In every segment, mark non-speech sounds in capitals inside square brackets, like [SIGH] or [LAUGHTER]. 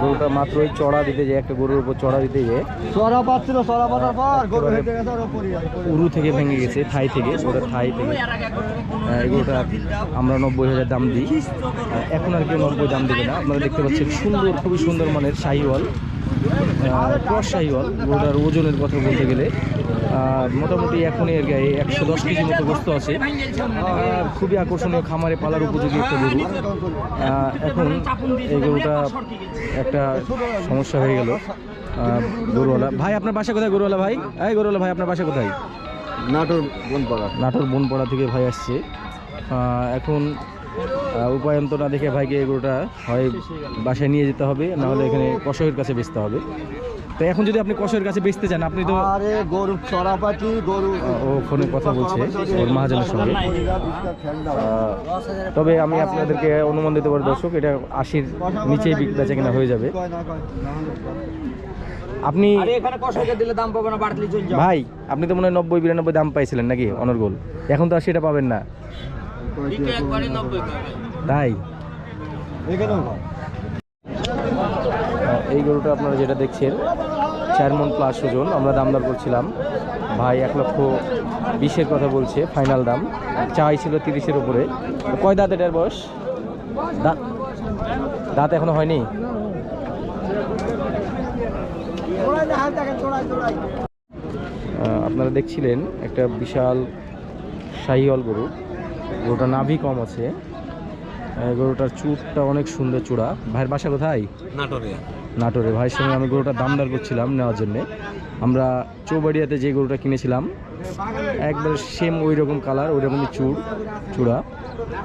গরুটা মাত্রই চড়া দিতে যায় একটা গরুর উপর চড়া দিতে যায়। চড়া পাচ্ছিল চড়া পাতার পর গরু হেঁটে গেছে ওর উপরে উরু থেকে ভেঙে গেছে থাই থেকে ওটা থাই থেকে। এই এগুলোটা আমরা নব্বই হাজার দাম দিই। এখন আর কেউ নব্বই দাম দেবে না। আপনারা দেখতে পাচ্ছেন সুন্দর খুবই সুন্দর মানের শাহিওয়াল। ক্রস শাহিওয়াল। গরুটার ওজনের কথা বলতে গেলে মোটামুটি এখন এর গায়ে একশো দশ কেজি মতো বস্তু আছে। খুবই আকর্ষণীয় খামারে পালার উপযোগী একটা গরু। এখন এই গরুটা একটা সমস্যা হয়ে গেল। গরুওয়ালা। ভাই আপনার বাসা কোথায় গরুওয়ালা ভাই? এই গরুওয়ালা ভাই আপনার বাসা কোথায়? নাটোর বনপাড়া। নাটোর বনপাড়া থেকে ভাই আসছে। এখন উপায়ন্ত না দেখে ভাইকে এগুলোটা হয় বাসায় নিয়ে যেতে হবে নাহলে এখানে কষকের কাছে বেচতে হবে। তো এখন যদি আপনি কষের কাছে বেচতে চান আপনি তো আরে গরু চড়া পাটি গরু। ও ফোনে কথা বলছে ওর মহাজনের সঙ্গে। তবে আমি আপনাদেরকে অনুমান দিতে পারি দর্শক এটা আশির নিচেই বিক- বেচা কেনা হয়ে যাবে। আপনি ভাই আপনি তো মনে হয় নব্বই বিরানব্বই দাম পাইছিলেন নাকি অনর্গোল? এখন তো আর সেটা পাবেন না। তাই? এই গরুটা আপনারা যেটা দেখছেন চার মন প্লাস ওজন আমরা দাম দর করছিলাম। ভাই এক লক্ষ বিশের কথা বলছে ফাইনাল দাম। চাই ছিল তিরিশের উপরে। কয় দাঁত এটার বয়স? দাঁত দাঁত এখনও হয়নি? আপনারা দেখছিলেন একটা বিশাল শাহিওয়াল গরু। গরুটা নাভি কম আছে। গরুটার চুটটা অনেক সুন্দর চূড়া। ভাইয়ের বাসা কোথায়? নাটোরে নাটোরে। ভাইয়ের সঙ্গে আমি গরুটার দাম দর করছিলাম নেওয়ার জন্যে। আমরা চৌবাড়িয়াতে যে গরুটা কিনেছিলাম, একবার সেম ওই রকম কালার ওই রকমই চুড়। চূড়া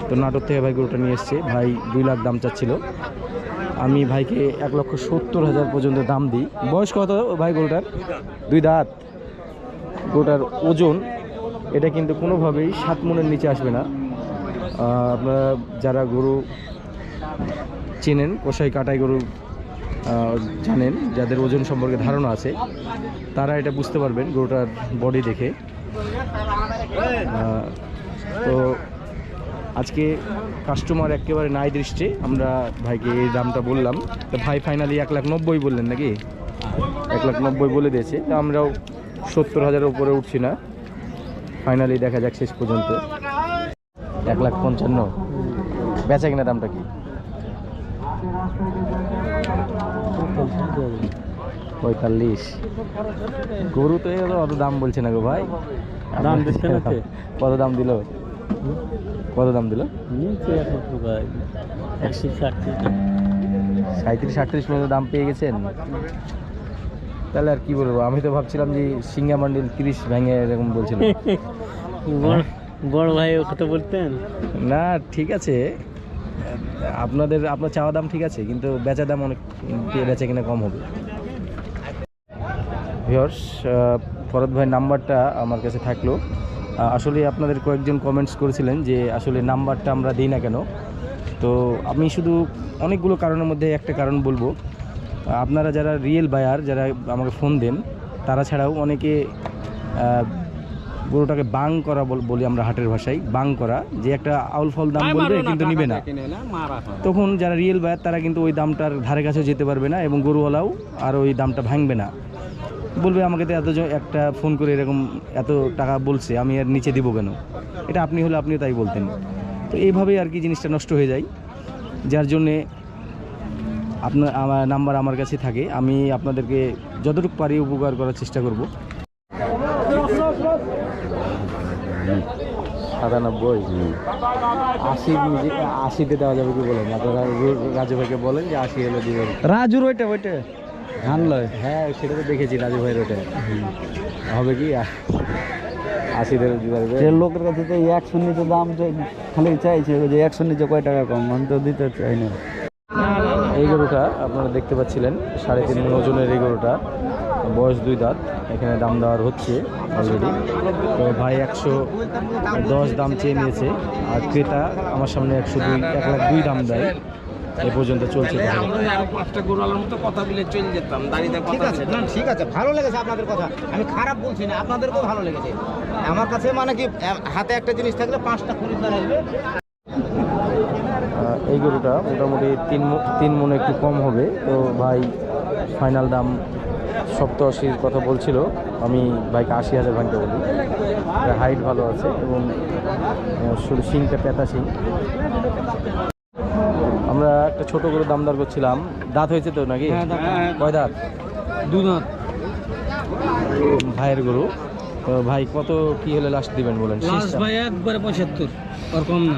তো নাটোর থেকে ভাই গরুটা নিয়ে এসছে। ভাই দুই লাখ দাম চাচ্ছিল। আমি ভাইকে এক লক্ষ সত্তর হাজার পর্যন্ত দাম দিই। বয়স কত ভাই গরুটার? দুই দাঁত। গরুটার ওজন, এটা কিন্তু কোনোভাবেই সাত মনের নিচে আসবে না। আপনারা যারা গরু চেনেন কষাই কাটাই গরু জানেন, যাদের ওজন সম্পর্কে ধারণা আছে, তারা এটা বুঝতে পারবেন গরুটার বডি দেখে। তো আজকে কাস্টমার একেবারে নাই দৃষ্টি, আমরা ভাইকে এই দামটা বললাম। তো ভাই ফাইনালি এক লাখ নব্বই বললেন নাকি? এক লাখ নব্বই বলে দিয়েছে। তো আমরাও সত্তর হাজারের উপরে উঠছি না। ফাইনালি দেখা যাক শেষ পর্যন্ত। এক লাখ পঞ্চান্ন। বেচা কিনা দামটা কি? পঁয়তাল্লিশ। গরু তো এগুলো অত দাম বলছে না গো ভাই? দাম দিচ্ছে না কত দাম দিল? কত দাম দিল? একশো সাঁত্রিশ আটত্রিশ পর্যন্ত দাম পেয়ে গেছেন? তাহলে আর কি বলব? আমি তো ভাবছিলাম যে সিঙ্গা মান্ডিল তিরিশ ভেঙে এরকম বলছিল। [LAUGHS] বড় ভাই ও কথা বলতেন? না ঠিক আছে। আপনাদের, আপনার চাওয়া দাম ঠিক আছে, কিন্তু বেচা দাম অনেক বেচা কিনা কম হবে। ভিওর্স ফরদ ভাই নাম্বারটা আমার কাছে থাকল। আসলে আপনাদের কয়েকজন কমেন্টস করেছিলেন যে আসলে নাম্বারটা আমরা দিই না কেন। তো আমি শুধু অনেকগুলো কারণের মধ্যে একটা কারণ বলব। আপনারা যারা রিয়েল বায়ার যারা আমাকে ফোন দেন, তারা ছাড়াও অনেকে গরুটাকে বাং করা বলি আমরা হাটের ভাষায় বাং করা যে একটা আউল ফল দাম বলবে কিন্তু নিবে না। তখন যারা রিয়েল বায়ার তারা কিন্তু ওই দামটার ধারে কাছেও যেতে পারবে না এবং গরুওয়ালাও আর ওই দামটা ভাঙবে না। বলবে আমাকে তো এত একটা ফোন করে এরকম এত টাকা বলছে আমি আর নিচে দিব কেন? এটা আপনি হলে আপনিও তাই বলতেন। তো এইভাবেই আর কি জিনিসটা নষ্ট হয়ে যায়। যার জন্যে আপনার আমার নাম্বার আমার কাছে থাকে। আমি আপনাদেরকে যতটুকু পারি উপকার করার চেষ্টা করব। সাতানব্বই? আশি আশিতে দেওয়া যাবে কি বলেন? রাজু ভাইকে বলেন যে আশি হলে দিবেন। রাজুর ওইটা ওইটা? ধান লয় হ্যাঁ সেটা তো দেখেছি রাজু ভাইয়ের ওটা হবে কি? আশি ধরে দিতে পারবে। লোকের কাছে তো একশো নিচে দাম খালি চাইছে যে একশো নিচে কয় টাকা কম? আমি তো দিতে চাই না। এই গরুটা আপনারা দেখতে পাচ্ছিলেন সাড়ে তিন ওজনের এই গরুটা। বয়স দুই দাঁত এখানে দাম দেওয়ার হচ্ছে অলরেডি তো ভাই একশো দশ দাম চেয়ে নিয়েছে আর ক্রেতা আমার সামনে একশো দুই এক লাখ দুই দাম দেয়। এ পর্যন্ত চলছে পাঁচটা গোড়ালার মতো কথা বলে চলে যেতাম দাঁড়িয়ে ঠিক আছে না ঠিক আছে ভালো লেগেছে আপনাদের কথা। আমি খারাপ বলছি না আপনাদেরকেও ভালো লেগেছে। আমার কাছে মানে কি হাতে একটা জিনিস থাকলে পাঁচটা খরিদ্দার আসবে। এই গরুটা মোটামুটি তিন মো- তিন মনে একটু কম হবে। তো ভাই ফাইনাল দাম সপ্তাশির কথা বলছিল আমি বাইক আশি হাজার ভাঙতে বলি। হাইট ভালো আছে এবং শিংটা পেতা শিং আমরা একটা ছোট গরু দামদার করছিলাম। দাঁত হয়েছে তো নাকি? কয় দাঁত? দু দাঁত। ভাইয়ের গরু। ভাই কত কি হলে লাস্ট দিবেন বলেন। একবারে পঁচাত্তর আর কম না।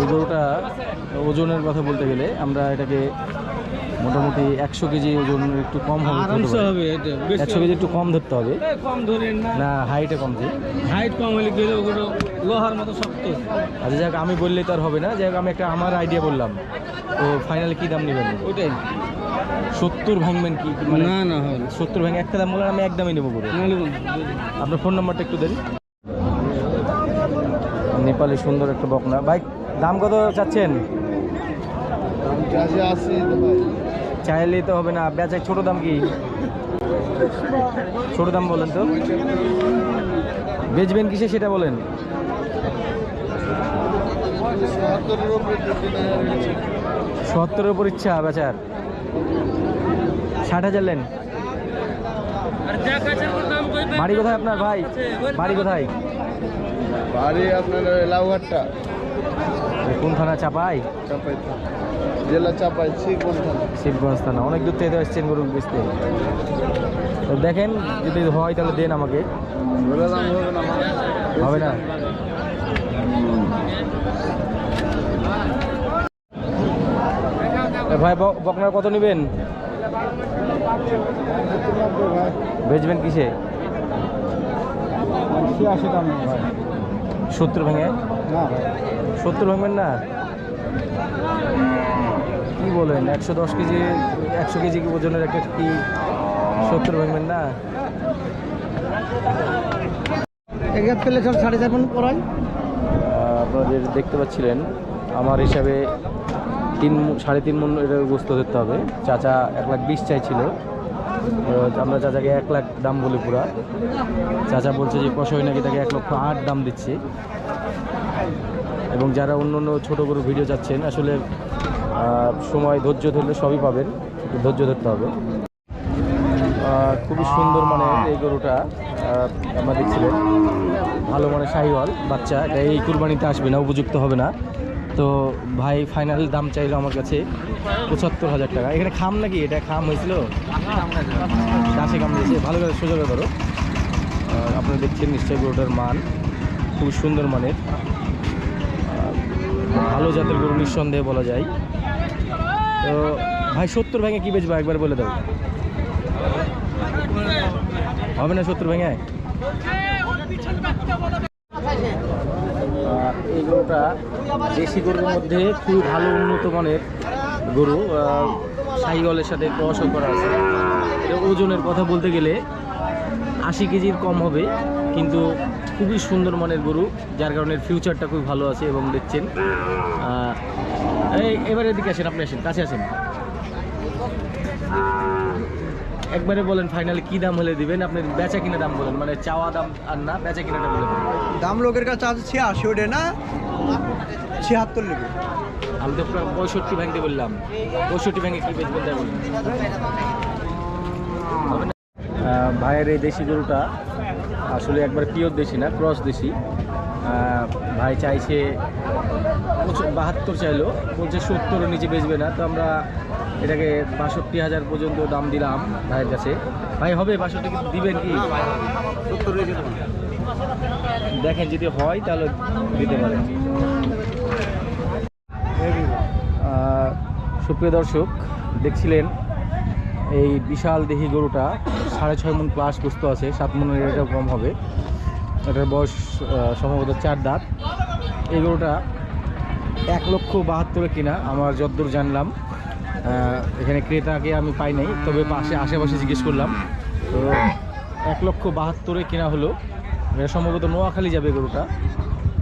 এই গরুটা ওজনের কথা বলতে গেলে আমরা এটাকে মোটামুটি একশো কেজি ওজন একটু কম হবে আরামসে হবে এটা একশো কেজি একটু কম ধরতে হবে। কম ধরেন না। না হাইটে কম যে হাইট কম হলে গেলে ওগুলো লোহার মতো শক্ত। আচ্ছা যাক আমি বললেই তো আর হবে না। যাক আমি একটা আমার আইডিয়া বললাম। তো ফাইনালি কী দাম নেবেন? ওইটাই। সত্তর ভাঙবেন কি? মানে না না হবে সত্তর ভাঙে একটা দাম বললেন আমি একদমই নেব করে আপনার ফোন নাম্বারটা একটু দেন। নেপালি সুন্দর একটা বকনা। ভাই দাম কত চাচ্ছেন? চাইলে তো হবে না। বেচা ছোট দাম কি? ছোট দাম বলেন তো। বেচবেন কিসে সেটা বলেন। সত্তরের উপর ইচ্ছা বেচার। ষাট হাজার লেন। বাড়ি কোথায় আপনার ভাই? বাড়ি কোথায়? বাড়ি আপনার লাউহাটটা কোন থানা চাপাই? চাপাই জেলা চাপাই শিখবন থানা। শিবগঞ্জ থানা। অনেক দূর থেকে তো এসছেন গরু বেচতে। তো দেখেন যদি হয় তাহলে দেন আমাকে। হবে না ভাই বকনার কত নেবেন? বেচবেন কিসে? সত্তর ভেঙে? না সত্তর ভাঙবেন না? বলেন একশো দশ কেজি একশো কেজি ওজনের একটা কি সত্তর ভাঙবেন না? এক হাত পেলে সব সাড়ে চার পড়াই আপনাদের দেখতে পাচ্ছিলেন আমার হিসাবে তিন সাড়ে তিন মন এটা গোস্ত ধরতে হবে। চাচা এক লাখ বিশ চাইছিল। তো আমরা চাচাকে এক লাখ দাম বলি পুরা। চাচা বলছে যে কষাই নাকি তাকে এক লক্ষ আট দাম দিচ্ছে। এবং যারা অন্য অন্য ছোটো গরু ভিডিও চাচ্ছেন আসলে সময় ধৈর্য ধরলে সবই পাবেন ধৈর্য ধরতে হবে। খুবই সুন্দর মানে এই গরুটা আমরা দেখছিলেন। ভালো মানে শাহিওয়াল, বাচ্চা, এটা এই কুরবানিতে আসবে না, উপযুক্ত হবে না। তো ভাই ফাইনাল দাম চাইলো আমার কাছে পঁচাত্তর হাজার টাকা। এখানে খাম নাকি? এটা খাম হয়েছিল? গাছে কাম দিয়েছে। ভালো করে সোজা করে আপনারা দেখছেন নিশ্চয়ই গরুটার মান। খুব সুন্দর মানের। ভালো জাতের গরু নিঃসন্দেহে বলা যায়। তো ভাই, সত্তর ভেঙে কী বেচবো? একবার বলে দাও। হবে না সত্তর ভেঙে? এই গরুটা দেশি গরুর মধ্যে খুবই ভালো উন্নত মানের গরু। শাহিওয়ালের সাথে ক্রসও করা আছে। ওজনের কথা বলতে গেলে আশি কেজির কম হবে, কিন্তু খুবই সুন্দর মানের গরু, যার কারণে ফিউচারটা খুবই ভালো আছে এবং দেখছেন। এবারে এদিকে আসেন আপনি আসেন কাছে আসেন। একবারে বলেন ফাইনালি কি দাম হলে দিবেন? আপনি বেচা কিনা দাম বলেন মানে চাওয়া দাম আর না বেচা কিনাটা বলে দেবেন দাম লোকের কাছে আছে ছিয়াশি ওঠে না? ছিয়াত্তর নেবে। আমি তো প্রায় পঁয়ষট্টি ভ্যাংতে বললাম। পঁয়ষট্টি ভ্যাংকে কি বেচবেন তাই বলুন? ভাইয়ের এই দেশি গরুটা আসলে একবার পিওর দেশি না ক্রস দেশি। ভাই চাইছে বাহাত্তর চাইলো বলছে সত্তরের নিচে বেচবে না। তো আমরা এটাকে বাষট্টি হাজার পর্যন্ত দাম দিলাম ভাইয়ের কাছে। ভাই হবে বাষট্টি দিবেন কি? দেখেন যদি হয় তাহলে দিতে পারেন। সুপ্রিয় দর্শক দেখছিলেন এই বিশাল দেহি গরুটা সাড়ে ছয় মন প্লাস বস্তু আছে সাত মনের এটাও কম হবে। এটার বয়স সম্ভবত চার দাঁত। এই গরুটা এক লক্ষ বাহাত্তরে কিনা, আমার যতদূর জানলাম। এখানে ক্রেতাকে আমি পাই নাই, তবে পাশে আশেপাশে জিজ্ঞেস করলাম। তো এক লক্ষ বাহাত্তরে কেনা হলো। এটা সম্ভবত নোয়াখালী যাবে গরুটা।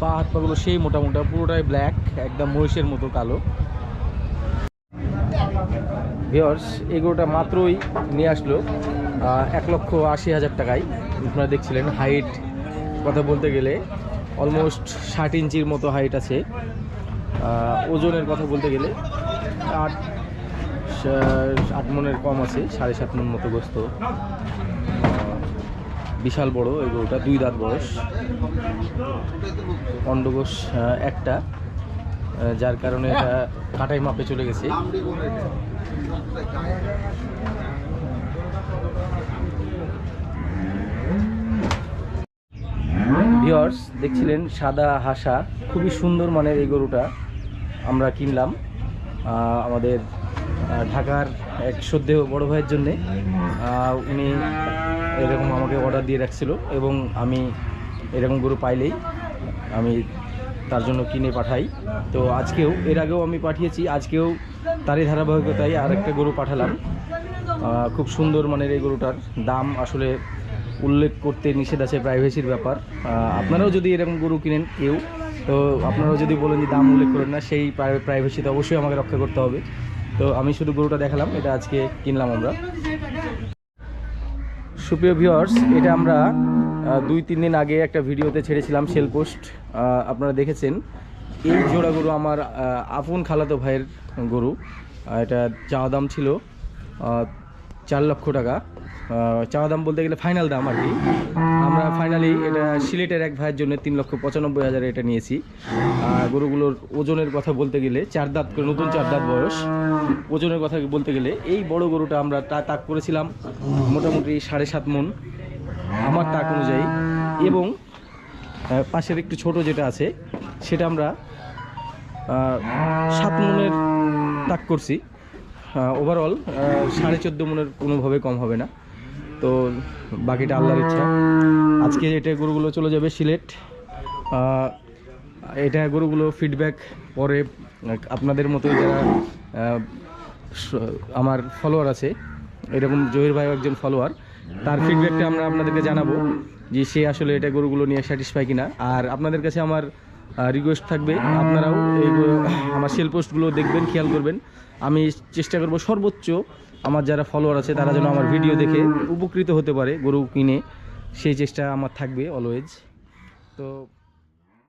পা হাত পাগুলো সেই মোটা মোটা পুরোটাই ব্ল্যাক একদম মহিষের মতো কালো। ভিওর্স এই গরুটা মাত্রই নিয়ে আসলো এক লক্ষ আশি হাজার টাকায়। আপনারা দেখছিলেন হাইট কথা বলতে গেলে অলমোস্ট ষাট ইঞ্চির মতো হাইট আছে। ওজনের কথা বলতে গেলে আট আট মনের কম আছে, সাড়ে সাত মন মতো গোস্ত। বিশাল বড় এই গরুটা, দুই দাঁত বয়স। অন্ডগোষ একটা যার কারণে এটা কাটাই মাপে চলে গেছে। ভিওর্স দেখছিলেন সাদা হাসা। খুবই সুন্দর মানের এই গরুটা আমরা কিনলাম আমাদের ঢাকার এক সদ্যেহ বড় ভাইয়ের জন্যে। উনি এরকম আমাকে অর্ডার দিয়ে রাখছিল এবং আমি এরকম গরু পাইলেই আমি তার জন্য কিনে পাঠাই। তো আজকেও, এর আগেও আমি পাঠিয়েছি, আজকেও তারই ধারাবাহিকতায় আর একটা গরু পাঠালাম। খুব সুন্দর মানের এই গরুটার দাম আসলে উল্লেখ করতে নিষেধ আছে প্রাইভেসির ব্যাপার। আপনারাও যদি এরকম গরু কিনেন, কেউ, তো আপনারাও যদি বলেন যে দাম উল্লেখ করেন না, সেই প্রাইভেসিতে অবশ্যই আমাকে রক্ষা করতে হবে। তো আমি শুধু গরুটা দেখালাম, এটা আজকে কিনলাম আমরা। সুপ্রিয় ভিউয়ার্স এটা আমরা দুই, তিন দিন আগে একটা ভিডিওতে ছেড়েছিলাম সেল পোস্ট আপনারা দেখেছেন, এই জোড়া গরু আমার আপন খালাতো ভাইয়ের গরু। এটা চাওয়া দাম ছিল চার লক্ষ টাকা। চাওয়া দাম বলতে গেলে ফাইনাল দাম আর কি। আমরা ফাইনালি এটা সিলেটের এক ভাইয়ের জন্য তিন লক্ষ পঁচানব্বই হাজারে এটা নিয়েছি। গরুগুলোর ওজনের কথা বলতে গেলে চার দাঁত করে নতুন চার দাঁত বয়স। ওজনের কথা বলতে গেলে এই বড় গরুটা আমরা তা- তাক করেছিলাম মোটামুটি সাড়ে সাত মন, আমার তাক অনুযায়ী। এবং পাশের একটু ছোট যেটা আছে, সেটা আমরা সাত মনের তাক করছি। ওভারঅল সাড়ে চোদ্দ মনের কোনোভাবে কম হবে না। তো বাকিটা আল্লাহর ইচ্ছা। আজকে এটা গরুগুলো চলে যাবে সিলেট। এটা গরুগুলো ফিডব্যাক পরে, আপনাদের মতো যারা আমার ফলোয়ার আছে, এরকম জহির ভাই একজন ফলোয়ার তার ফিডব্যাকটা আমরা আপনাদেরকে জানাব যে সে আসলে এটা গরুগুলো নিয়ে স্যাটিসফাই কিনা। আর আপনাদের কাছে আমার রিকোয়েস্ট থাকবে। আপনারাও আমার সেল পোস্টগুলো দেখবেন, খেয়াল করবেন। আমি চেষ্টা করব সর্বোচ্চ আমার যারা ফলোয়ার আছে, তারা যেন আমার ভিডিও দেখে উপকৃত হতে পারে গরু কিনে। সেই চেষ্টা আমার থাকবে অলওয়েজ তো